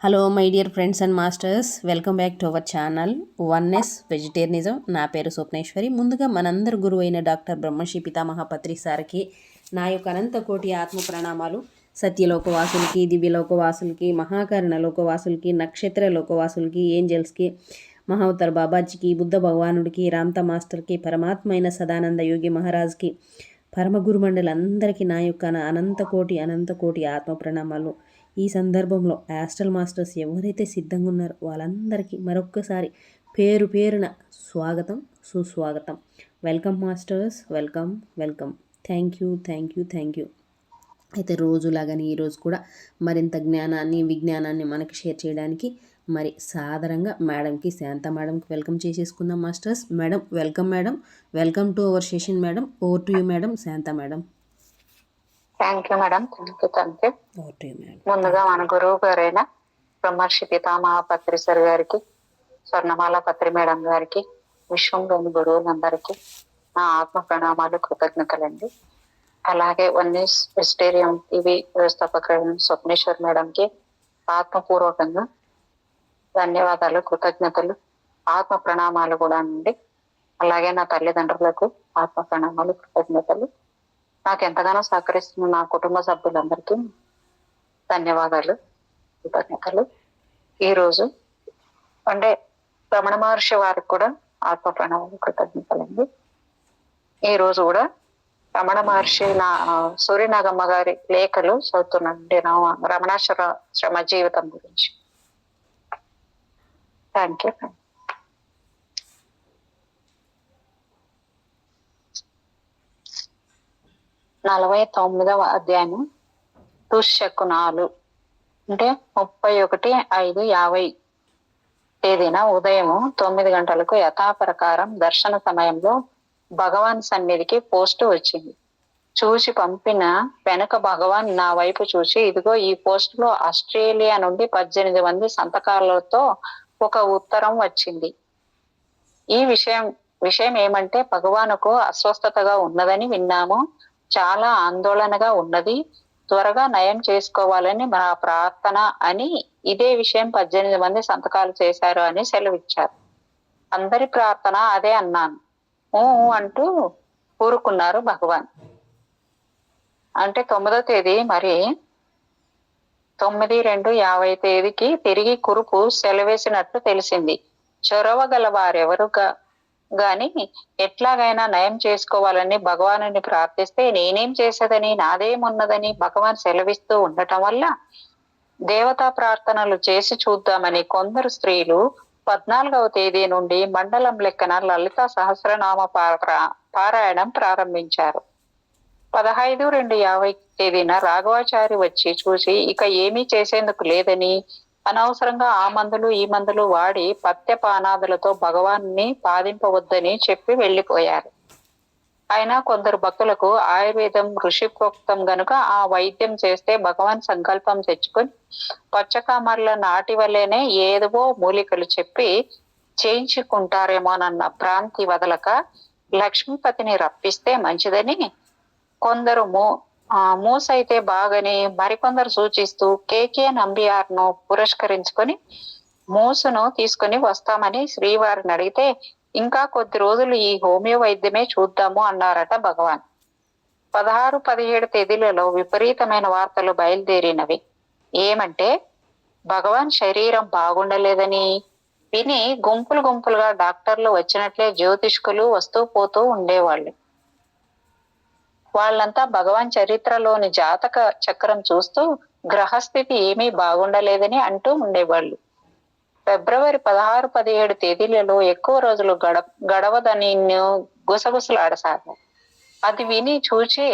Hello my dear friends and masters welcome back to our channel oneness vegetarianism నా పేరు స్వప్నేశ్వరి. ముందుగా మనందరి గురువు అయిన డాక్టర్ బ్రహ్మశ్రీ పితామహ పత్రి సార్కి నా యొక్క అనంత కోటి ఆత్మ ప్రణామాలు. సత్యలోకవాసులకి దివ్యలోకవాసులకి మహాకరణ లోకవాసులకి నక్షత్ర లోకవాసులకి ఏంజల్స్కి మహావతర్ బాబాజీకి బుద్ధ భగవానుడికి రామ్తా మాస్టర్కి పరమాత్మైన సదానంద యోగి మహారాజ్కి పరమ గురుమండలందరికీ నా యొక్క అనంత కోటి అనంత కోటి ఆత్మ ప్రణామాలు. ఈ సందర్భంలో యాస్ట్రల్ మాస్టర్స్ ఎవరైతే సిద్ధంగా ఉన్నారో వాళ్ళందరికీ మరొక్కసారి పేరు పేరున స్వాగతం సుస్వాగతం. Welcome masters welcome welcome. Thank you thank you thank you అయితే రోజులాగానే ఈరోజు కూడా మరింత జ్ఞానాన్ని విజ్ఞానాన్ని మనకి షేర్ చేయడానికి మరి సాధారణంగా మేడంకి శాంత మేడంకి వెల్కమ్ చేసేసుకుందాం masters. Madam welcome madam. Welcome to our session madam. Over to you madam. Shanta madam. Thank you madam thank you thank you ముందుగా మన గురువు గారైన బ్రహ్మర్షి పితామహ పత్రి సార్ గారికి స్వర్ణమాల పత్రి మేడం గారికి విశ్వంలోని గురువులందరికీ నా ఆత్మ ప్రణామాలు కృతజ్ఞతలండి. అలాగే వన్నీ వెజిటేరియం టీవీ వ్యవస్థాపకుడు స్వప్నేశ్వర్ మేడంకి ఆత్మపూర్వకంగా ధన్యవాదాలు కృతజ్ఞతలు ఆత్మ ప్రణామాలు కూడా అండి. అలాగే నా తల్లిదండ్రులకు ఆత్మ ప్రణామాలు కృతజ్ఞతలు. నాకు ఎంతగానో సహకరిస్తున్న నా కుటుంబ సభ్యులందరికీ ధన్యవాదాలు కృతజ్ఞతలు. ఈరోజు అంటే రమణ మహర్షి వారికి కూడా ఆత్మ ప్రణామాలు కృతజ్ఞతలండి. ఈ రోజు కూడా రమణ మహర్షి నా సూర్యనాగమ్మ గారి లేఖలు చదువుతున్నానండి నా రమణాశ్వర శ్రమ జీవితం గురించి. థ్యాంక్ యూ నలభై తొమ్మిదవ అధ్యాయం దుశ్శకునాలు. అంటే ముప్పై ఒకటి ఐదు యాభై తేదీన ఉదయం తొమ్మిది గంటలకు యథాప్రకారం దర్శన సమయంలో భగవాన్ సన్నిధికి పోస్ట్ వచ్చింది. చూసి పంపిన వెనుక భగవాన్ నా వైపు చూసి ఇదిగో ఈ పోస్ట్లో ఆస్ట్రేలియా నుండి పద్దెనిమిది మంది సంతకాలతో ఒక ఉత్తరం వచ్చింది. ఈ విషయం విషయం ఏమంటే భగవానుకు అస్వస్థతగా ఉన్నదని విన్నాము. చాలా ఆందోళనగా ఉన్నది. త్వరగా నయం చేసుకోవాలని మన ప్రార్థన అని ఇదే విషయం పద్దెనిమిది మంది సంతకాలు చేశారు అని సెలవిచ్చారు. అందరి ప్రార్థన అదే అన్నాను. అంటూ ఊరుకున్నారు భగవాన్. అంటే తొమ్మిదో తేదీ మరి తొమ్మిది రెండు యాభై తేదీకి తిరిగి కురుపు సెలవేసినట్లు తెలిసింది. చొరవ గల వారెవరుగా గాని ఎట్లాగైనా నయం చేసుకోవాలని భగవాను ప్రార్థిస్తే నేనేం చేసేదని నాదేమున్నదని భగవాన్ సెలవిస్తూ ఉండటం వల్ల దేవతా ప్రార్థనలు చేసి చూద్దామని కొందరు స్త్రీలు పద్నాలుగవ తేదీ నుండి మండలం లెక్కన లలిత సహస్రనామ పారాయణం ప్రారంభించారు. పదహైదు రెండు యాభై తేదీన రాఘవాచారి వచ్చి చూసి ఇక ఏమీ చేసేందుకు లేదని అనవసరంగా ఆ మందులు ఈ మందులు వాడి పత్యపానాదులతో భగవాన్ని బాధింపవద్దని చెప్పి వెళ్ళిపోయారు. అయినా కొందరు భక్తులకు ఆయుర్వేదం ఋషిప్రోక్తం గనుక ఆ వైద్యం చేస్తే భగవాన్ సంకల్పం తెచ్చుకొని పచ్చకామర్ల నాటి వల్లేనే ఏదో మూలికలు చెప్పి చేయించుకుంటారేమోనన్న భ్రాంతి వదలక లక్ష్మీపతిని రప్పిస్తే మంచిదని కొందరు మూ ఆ మూస్ అయితే బాగని మరికొందరు సూచిస్తూ కేకే నంబియార్ను పురస్కరించుకొని మూసును తీసుకుని వస్తామని శ్రీవారిని అడిగితే ఇంకా కొద్ది రోజులు ఈ హోమియో వైద్యమే చూద్దాము అన్నారట భగవాన్. పదహారు పదిహేడు తేదీలలో విపరీతమైన వార్తలు బయలుదేరినవి. ఏమంటే భగవాన్ శరీరం బాగుండలేదని విని గుంపులు గుంపులుగా డాక్టర్లు వచ్చినట్లే జ్యోతిష్కులు వస్తూ పోతూ ఉండేవాళ్ళు. వాళ్ళంతా భగవాన్ చరిత్రలోని జాతక చక్రం చూస్తూ గ్రహస్థితి ఏమీ బాగుండలేదని అంటూ ఉండేవాళ్ళు. ఫిబ్రవరి పదహారు పదిహేడు తేదీలలో ఎక్కువ రోజులు గడ గడవదని గుసగుసలాడసాగారు అది విని చూచి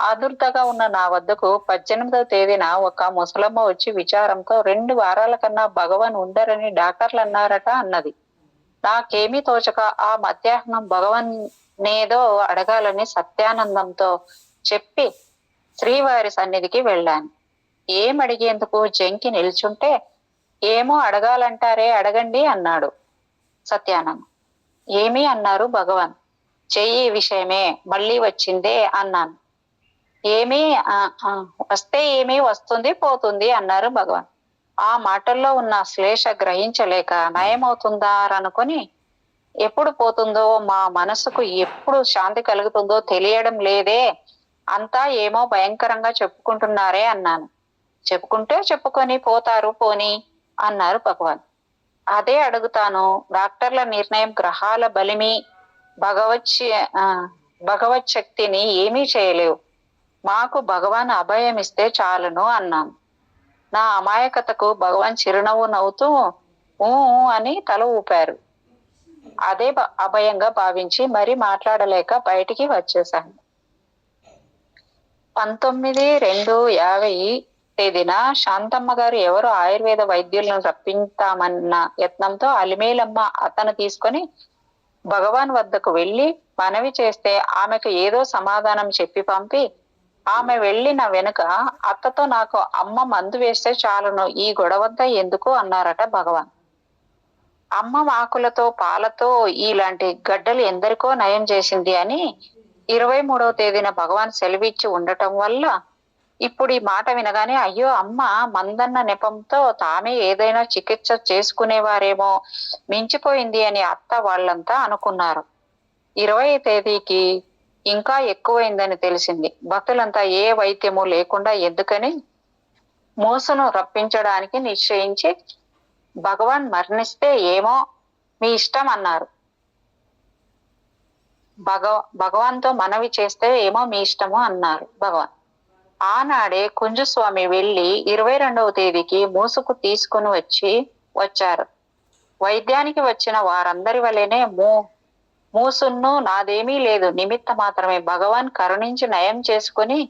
ఆదుర్తగా ఉన్న నా వద్దకు పద్దెనిమిదవ తేదీన ఒక ముసలమ్మ వచ్చి విచారంతో రెండు వారాల కన్నా భగవాన్ ఉండరని డాక్టర్లు అన్నారట అన్నది. నాకేమీ తోచక ఆ మధ్యాహ్నం భగవన్ నేదో అడగాలని సత్యానందంతో చెప్పి శ్రీవారి సన్నిధికి వెళ్ళాను. ఏం అడిగేందుకు జంకి నిల్చుంటే ఏమో అడగాలంటారే అడగండి అన్నాడు సత్యానందం. ఏమి అన్నారు భగవాన్? చెయ్యి విషయమే మళ్ళీ వచ్చిందే అన్నాను. ఏమి వస్తే ఏమి వస్తుంది పోతుంది అన్నారు భగవాన్. ఆ మాటల్లో ఉన్న శ్లేష గ్రహించలేక నయమవుతుందారనుకొని ఎప్పుడు పోతుందో మా మనసుకు ఎప్పుడు శాంతి కలుగుతుందో తెలియడం లేదే. అంతా ఏమో భయంకరంగా చెప్పుకుంటున్నారే అన్నాను. చెప్పుకుంటే చెప్పుకొని పోతారు పోని అన్నారు భగవాన్. అదే అడుగుతాను. డాక్టర్ల నిర్ణయం గ్రహాల బలిమి భగవత్ భగవత్ శక్తిని ఏమీ చేయలేవు. మాకు భగవాన్ అభయం ఇస్తే చాలును అన్నాను. నా అమాయకతకు భగవాన్ చిరునవ్వు నవ్వుతూ ఊ అని తల ఊపారు. అదే అభయంగా భావించి మరి మాట్లాడలేక బయటికి వచ్చేసాను పంతొమ్మిది రెండు యాభై తేదీన శాంతమ్మ గారు ఎవరు ఆయుర్వేద వైద్యులను రప్పించామన్న యత్నంతో అలిమేలమ్మ అతను తీసుకొని భగవాన్ వద్దకు వెళ్ళి మనవి చేస్తే ఆమెకు ఏదో సమాధానం చెప్పి పంపి ఆమె వెళ్ళిన వెనుక అత్తతో నాకు అమ్మ మందు వేస్తే చాలును ఈ గొడవంతా ఎందుకు అన్నారట భగవాన్. అమ్మ ఆకులతో పాలతో ఇలాంటి గడ్డలు ఎందరికో నయం చేసింది అని ఇరవై మూడవ తేదీన భగవాన్ సెలవిచ్చి ఉండటం వల్ల ఇప్పుడు ఈ మాట వినగానే అయ్యో అమ్మ మందన్న నెపంతో తామే ఏదైనా చికిత్స చేసుకునేవారేమో మించిపోయింది అని అత్త వాళ్ళంతా అనుకున్నారు. ఇరవై తేదీకి ఇంకా ఎక్కువైందని తెలిసింది. భక్తులంతా ఏ వైద్యము లేకుండా ఎందుకని మూసను రప్పించడానికి నిశ్చయించి భగవాన్ మరణిస్తే ఏమో మీ ఇష్టం అన్నారు. భగవ భగవాన్తో మనవి చేస్తే ఏమో మీ ఇష్టము అన్నారు భగవాన్. ఆనాడే కుంజుస్వామి వెళ్ళి ఇరవై రెండవ తేదీకి మూసుకు తీసుకుని వచ్చి వచ్చారు. వైద్యానికి వచ్చిన వారందరి వలెనే మూ మూసున్ను నాదేమీ లేదు. నిమిత్త మాత్రమే భగవాన్ కరుణించి నయం చేసుకుని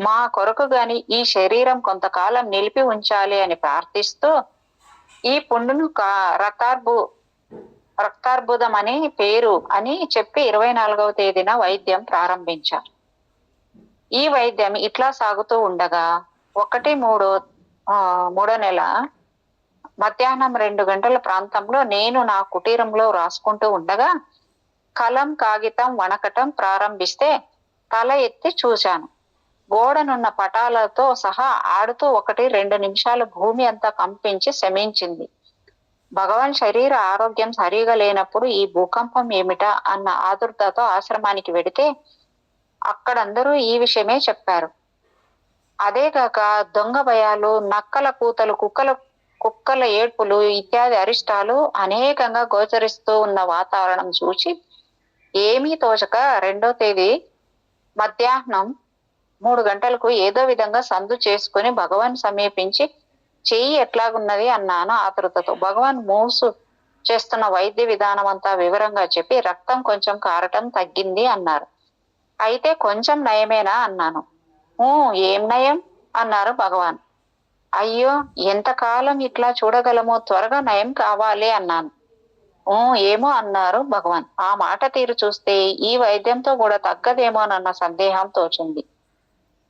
మా కొరకు గాని ఈ శరీరం కొంతకాలం నిలిపి ఉంచాలి అని ప్రార్థిస్తూ ఈ పుండును కా- రక్తార్బు రక్తార్బుదం అని పేరు అని చెప్పి ఇరవై నాలుగవ తేదీన వైద్యం ప్రారంభించారు. ఈ వైద్యం ఇట్లా సాగుతూ ఉండగా ఒకటి మూడో మూడో నెల మధ్యాహ్నం రెండు గంటల ప్రాంతంలో నేను నా కుటీరంలో రాసుకుంటూ ఉండగా కలం కాగితం వణకటం ప్రారంభిస్తే తల ఎత్తి చూశాను. గోడనున్న పటాలతో సహా ఆడుతూ ఒకటి రెండు నిమిషాలు భూమి అంతా కంపించి శమించింది. భగవాన్ శరీర ఆరోగ్యం సరిగా లేనప్పుడు ఈ భూకంపం ఏమిటా అన్న ఆదుర్తతో ఆశ్రమానికి వెడితే అక్కడందరూ ఈ విషయమే చెప్పారు. అదే కాక దొంగ భయాలు నక్కల కూతలు కుక్కల కుక్కల ఏడ్పులు ఇత్యాది అరిష్టాలు అనేకంగా గోచరిస్తూ ఉన్న వాతావరణం చూచి ఏమీ తోచక రెండో తేదీ మధ్యాహ్నం మూడు గంటలకు ఏదో విధంగా సందు చేసుకుని భగవాన్ సమీపించి చెయ్యి ఎట్లాగున్నది? అన్నాను ఆతృతతో భగవాన్ మూసు చేస్తున్న వైద్య విధానం అంతా వివరంగా చెప్పి రక్తం కొంచెం కారటం తగ్గింది అన్నారు. అయితే కొంచెం నయమేనా? అన్నాను. ఏం నయం? అన్నారు భగవాన్. అయ్యో ఎంతకాలం ఇట్లా చూడగలమో? త్వరగా నయం కావాలి అన్నాను. ఏమో అన్నారు భగవాన్. ఆ మాట తీరు చూస్తే ఈ వైద్యంతో కూడా తగ్గదేమోనన్న సందేహం తోచింది.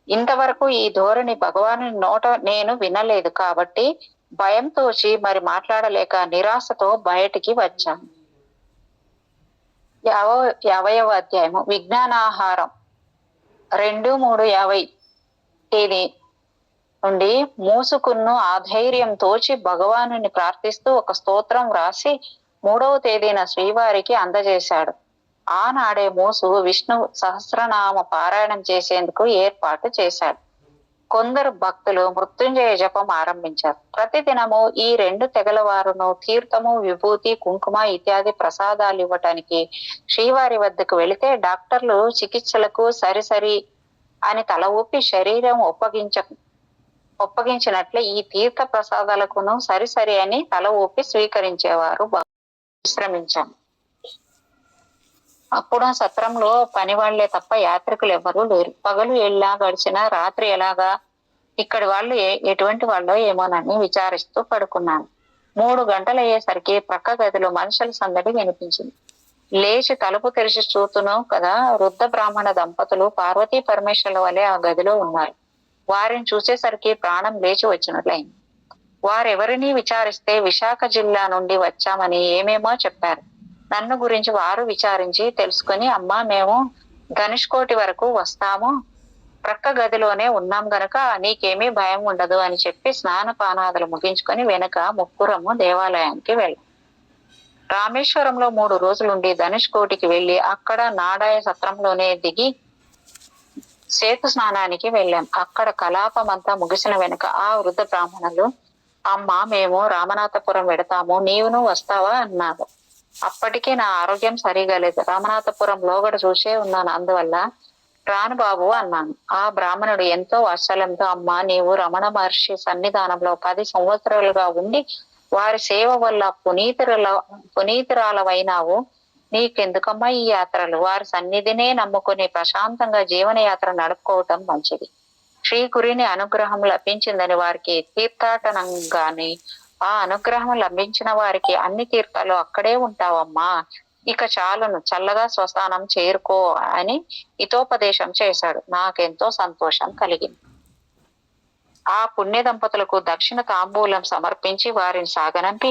ఇంతవరకు ఈ ధోరణి భగవాను నోట నేను వినలేదు కాబట్టి భయం తోచి మరి మాట్లాడలేక నిరాశతో బయటికి వచ్చాను యావ యాభైవ అధ్యాయము. విజ్ఞానాహారం. రెండు మూడు యాభై తేదీ నుండి మూసుకున్ను ఆధైర్యం తోచి భగవానుని ప్రార్థిస్తూ ఒక స్తోత్రం వ్రాసి మూడవ తేదీన శ్రీవారికి అందజేశాడు. ఆనాడే మూసు విష్ణు సహస్రనామ పారాయణం చేసేందుకు ఏర్పాటు చేశాడు. కొందరు భక్తులు మృత్యుంజయ జపం ఆరంభించారు. ప్రతిదినము ఈ రెండు తెగల వారును తీర్థము విభూతి కుంకుమ ఇత్యాది ప్రసాదాలు ఇవ్వటానికి శ్రీవారి వద్దకు వెళితే డాక్టర్లు చికిత్సలకు సరిసరి అని తల ఊపి శరీరం ఒప్పగించ ఒప్పగించినట్లే ఈ తీర్థ ప్రసాదాలకును సరిసరి అని తల ఊపి స్వీకరించేవారు విశ్రమించాను. విశ్రమించాం అప్పుడు ఆ సత్రంలో పని వాళ్ళే తప్ప యాత్రికులు ఎవరూ లేరు. పగలు ఎలా గడిచినా రాత్రి ఎలాగా ఇక్కడి వాళ్ళు ఎటువంటి వాళ్ళో ఏమోనని విచారిస్తూ పడుకున్నాను. మూడు గంటలు అయ్యేసరికి ప్రక్క గదిలో మనుషుల సందడి వినిపించింది. లేచి తలుపు తెరిచి చూతున్నాం కదా వృద్ధ బ్రాహ్మణ దంపతులు పార్వతీ పరమేశ్వరుల వలె ఆ గదిలో ఉన్నారు. వారిని చూసేసరికి ప్రాణం లేచి వచ్చినట్లయింది. వారెవరిని విచారిస్తే విశాఖ జిల్లా నుండి వచ్చామని ఏమేమో చెప్పారు. నన్ను గురించి వారు విచారించి తెలుసుకొని అమ్మా మేము ధనుష్కోటి వరకు వస్తాము. ప్రక్క గదిలోనే ఉన్నాం గనక నీకేమీ భయం ఉండదు అని చెప్పి స్నానపానాదులు ముగించుకొని వెనక ముగ్గురము దేవాలయానికి వెళ్ళాం. రామేశ్వరంలో మూడు రోజులుండి ధనుష్ కోటికి వెళ్ళి అక్కడ నాడాయ సత్రంలోనే దిగి సేతు స్నానానికి వెళ్ళాం. అక్కడ కలాపం అంతా ముగిసిన వెనుక ఆ వృద్ధ బ్రాహ్మణులు అమ్మా మేము రామనాథపురం వెడతాము నీవును వస్తావా అన్నాను. అప్పటికే నా ఆరోగ్యం సరిగా లేదు. రామనాథపురం లోగడ చూసే ఉన్నాను. అందువల్ల రాను బాబు అన్నాను. ఆ బ్రాహ్మణుడు ఎంతో వాత్సల్యంతో అమ్మ నీవు రమణ మహర్షి సన్నిధానంలో పది సంవత్సరాలుగా ఉండి వారి సేవ వల్ల పునీతుల పునీతురాలవైనావు. నీకెందుకమ్మా ఈ యాత్రలు? వారి సన్నిధినే నమ్ముకుని ప్రశాంతంగా జీవనయాత్ర నడుపుకోవటం మంచిది. శ్రీ గురిని అనుగ్రహం లభించిందని వారికి తీర్థాటనంగాని ఆ అనుగ్రహం లభించిన వారికి అన్ని తీర్థాలు అక్కడే ఉంటావమ్మా. ఇక చాలును చల్లగా స్వస్థానం చేరుకో అని హితోపదేశం చేశాడు. నాకెంతో సంతోషం కలిగింది. ఆ పుణ్య దంపతులకు దక్షిణ తాంబూలం సమర్పించి వారిని సాగనంపి